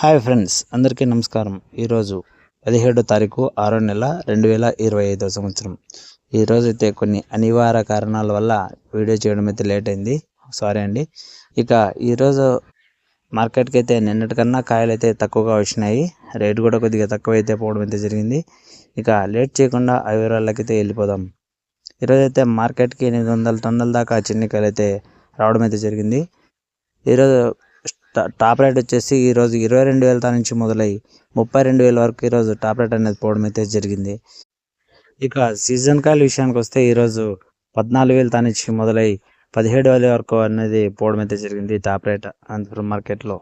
Hi friends అందరికీ నమస్కారం. ఈరోజు పదిహేడో తారీఖు ఆరో నెల రెండు వేల ఇరవై ఐదో సంవత్సరం. ఈరోజు అయితే కొన్ని అనివార్య కారణాల వల్ల వీడియో చేయడం అయితే లేట్ అయింది. సారీ అండి. ఇక ఈరోజు మార్కెట్కి అయితే నిన్నటికన్నా కాయలు అయితే తక్కువగా వచ్చినాయి. రేటు కూడా కొద్దిగా తక్కువ అయితే పోవడం అయితే జరిగింది. ఇక లేట్ చేయకుండా ఆ వివరాలకైతే వెళ్ళిపోదాం. ఈరోజు అయితే మార్కెట్కి ఎనిమిది వందల టన్నుల దాకా చిన్నికాయలు అయితే రావడం అయితే జరిగింది. ఈరోజు టాప్ రేట్ వచ్చేసి ఈరోజు ఇరవై రెండు వేల నుంచి మొదలై ముప్పై రెండు వేల వరకు ఈరోజు టాప్ రేట్ అనేది పోవడం అయితే జరిగింది. ఇక సీజన్ కాయల విషయానికి వస్తే ఈరోజు పద్నాలుగు వేల నుంచి మొదలై పదిహేడు వేల వరకు అనేది పోవడం అయితే జరిగింది టాప్ రేట్ అనంతపురం మార్కెట్లో.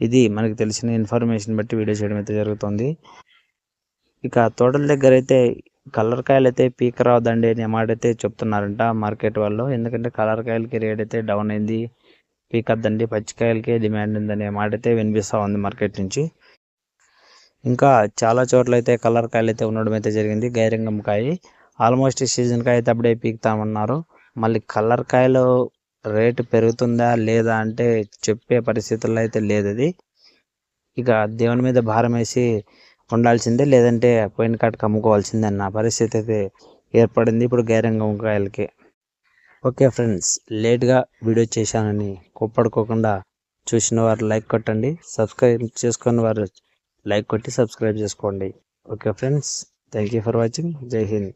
ఇది మనకి తెలిసిన ఇన్ఫర్మేషన్ బట్టి వీడియో చేయడం అయితే జరుగుతుంది. ఇక తోటల దగ్గర అయితే కలర్ కాయలు అయితే పీక్ రావద్దండి అనే మాట అయితే చెప్తున్నారంట మార్కెట్ వాళ్ళు. ఎందుకంటే కలర్ కాయలకి రేట్ అయితే డౌన్ అయింది. పీకద్దండి పచ్చికాయలకే డిమాండ్ ఉందనే మాట అయితే వినిపిస్తూ ఉంది మార్కెట్ నుంచి. ఇంకా చాలా చోట్ల అయితే కలర్ కాయలు అయితే ఉండడం అయితే జరిగింది గైరంగం కాయ. ఆల్మోస్ట్ సీజన్కి అయితే అప్పుడే పీకుతామన్నారు. మళ్ళీ కలర్ కాయలు రేటు పెరుగుతుందా లేదా అంటే చెప్పే పరిస్థితుల్లో అయితే లేదు అది ఇక దేవుని మీద భారం వేసి ఉండాల్సిందే లేదంటే పోయిన కాటికి అమ్ముకోవాల్సిందే అన్న పరిస్థితి అయితే ఏర్పడింది. ఇప్పుడు గైరంగం కాయలకి. ఓకే ఫ్రెండ్స్ లేట్గా వీడియో చేశానని కోప్పడుకోకుండా చూసిన వారు లైక్ కొట్టండి సబ్స్క్రైబ్ చేసుకున్న వారు లైక్ కొట్టి సబ్స్క్రైబ్ చేసుకోండి. Okay friends thank you for watching. Jai Hind.